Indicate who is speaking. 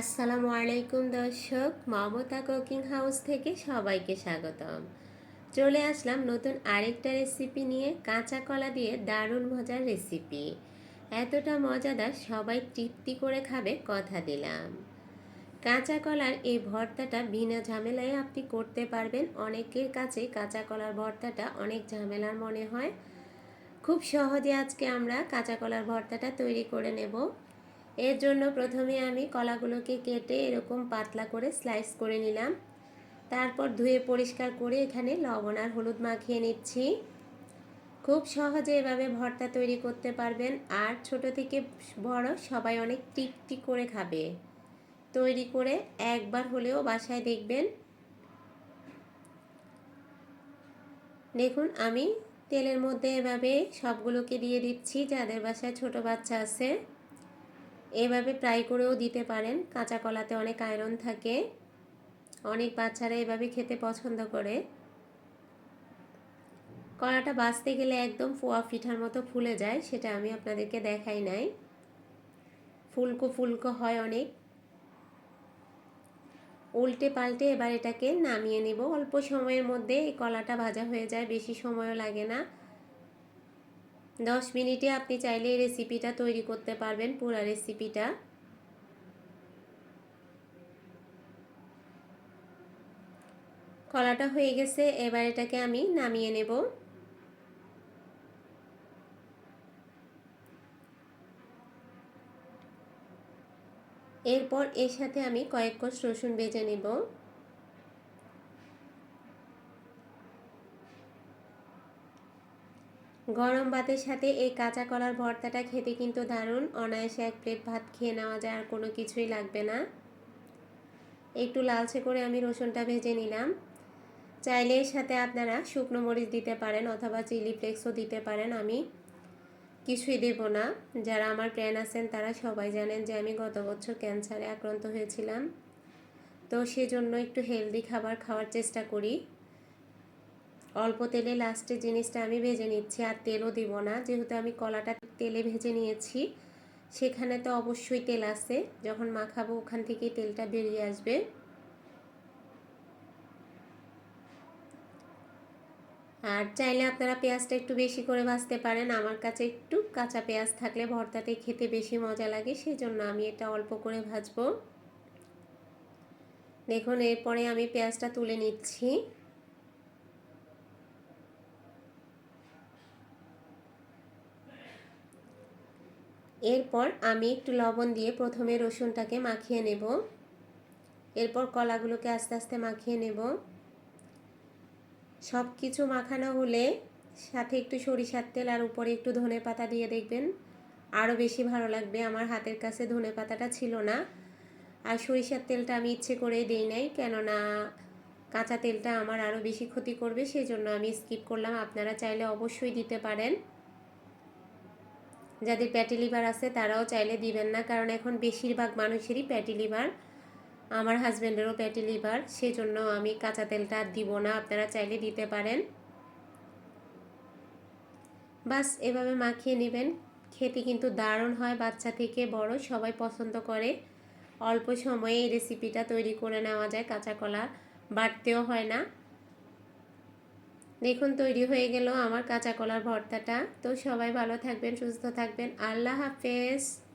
Speaker 1: আসসালামু আলাইকুম দর্শক, মমতা কুকিং হাউস থেকে সবাইকে স্বাগতম। চলে আসলাম নতুন আরেকটা রেসিপি নিয়ে কাঁচা কলা দিয়ে দারুণ মজার রেসিপি এতটা মজাদার সবাই তৃপ্তি করে খাবে কথা দিলাম। কাঁচা কলার এই ভর্তাটা বিনা ঝামেলায় আপনি করতে পারবেন। অনেকের কাছে কাঁচা কলার ভর্তাটা অনেক ঝামেলার মনে হয়। খুব সহজে আজকে আমরা কাঁচা কলার ভর্তাটা তৈরি করে নেব। এর জন্য প্রথমে আমি কলাগুলোকে কেটে এরকম পাতলা করে স্লাইস করে নিলাম। তারপর ধুয়ে পরিষ্কার করে এখানে লবণ আর হলুদ মাখিয়ে নিচ্ছি। খুব সহজে এভাবে ভর্তা তৈরি করতে পারবেন আর ছোট থেকে বড় সবাই অনেক তৃপ্তি করে খাবে। তৈরি করে একবার হলেও বাসায় দেখবেন। দেখুন, আমি তেলের মধ্যে এভাবে সবগুলোকে দিয়ে দিচ্ছি যাদের বাসায় ছোট বাচ্চা আছে। এভাবে ফ্রাই করেও দিতে পারেন। কাঁচা কলাতে অনেক আয়রন থাকে। অনেক বাচ্চারা এভাবে খেতে পছন্দ করে। কলাটা বাঁচতে গেলে একদম ফোয়া পিঠার মতো ফুলে যায়, সেটা আমি আপনাদেরকে দেখাই নাই। ফুলকো ফুলকো হয় অনেক। উল্টে পাল্টে এবার এটাকে নামিয়ে নেব। অল্প সময়ের মধ্যে এই কলাটা ভাজা হয়ে যায়, বেশি সময়ও লাগে না। দশ মিনিটে আপনি চাইলে এই রেসিপিটা তৈরি করতে পারবেন, পুরো রেসিপিটা কলাটা হয়ে গেছে, এবার এটাকে আমি নামিয়ে নেব। এরপর এর সাথে আমি কয়েক কোষ রসুন বেজে নেব। গরম ভাতের সাথে এই কাঁচা কলার ভর্তাটা খেতে কিন্তু দারুণ। অনায়াসে এক প্লেট ভাত খেয়ে নেওয়া যায়, আর কোনো কিছুই লাগবে না। একটু লালচে করে আমি রসুনটা ভেজে নিলাম। চাইলে এর সাথে আপনারা শুকনো মরিচ দিতে পারেন অথবা চিলি ফ্লেক্সও দিতে পারেন। আমি কিছুই দেব না। যারা আমার প্ল্যান আছেন, তারা সবাই জানেন যে আমি গত বছর ক্যান্সারে আক্রান্ত হয়েছিলাম। তো সেজন্য একটু হেলদি খাবার খাওয়ার চেষ্টা করি। অল্প তেলে লাস্টে জিনিসটা আমি ভেজে নিচ্ছি, আর তেলও দিব না। যেহেতু আমি কলাটা তেলে ভেজে নিয়েছি, সেখানে তো অবশ্যই তেল আছে। যখন মাখাবো ওখান থেকেই তেলটা বেরিয়ে আসবে। আর চাইলে আপনারা পেঁয়াজটা একটু বেশি করে ভাজতে পারেন। আমার কাছে একটু কাঁচা পেঁয়াজ থাকলে ভর্তাতে খেতে বেশি মজা লাগে সেই জন্য আমি এটা অল্প করে ভাজবো। দেখুন, এরপরে আমি পেঁয়াজটা তুলে নিচ্ছি। এরপর আমি একটু লবণ দিয়ে প্রথমে রসুনটাকে মাখিয়ে নেব। এরপর কলাগুলোকে আস্তে আস্তে মাখিয়ে নেব। সব কিছু মাখানো হলে সাথে একটু সরিষার তেল আর উপরে একটু ধনে পাতা দিয়ে দেখবেন আরও বেশি ভালো লাগবে। আমার হাতের কাছে ধনে পাতাটা ছিল না। আর সরিষার তেলটা আমি ইচ্ছে করে দিই নাই, কেননা কাঁচা তেলটা আমার আরও বেশি ক্ষতি করবে সেই জন্য আমি স্কিপ করলাম। আপনারা চাইলে অবশ্যই দিতে পারেন। যাদের প্যাটি লিভার আছে, তারাও চাইলে দিবেন না। কারণ এখন বেশিরভাগ মানুষেরই প্যাটি লিভার আমার হাজব্যান্ডেরও প্যাটি লিভার সেজন্য আমি কাঁচা তেলটা দিব না। আপনারা চাইলে দিতে পারেন। বাস, এভাবে মাখিয়ে নেবেন। খেতে কিন্তু দারুণ হয়। বাচ্চা থেকে বড় সবাই পছন্দ করে। অল্প সময়ে এই রেসিপিটা তৈরি করে নেওয়া যায়। কাঁচা কলা বাড়তেও হয় না। দেখুন, তৈরি হয়ে গেল আমার কাঁচা কলার ভর্তাটা। তো সবাই ভালো থাকবেন, সুস্থ থাকবেন। আল্লাহ হাফেজ।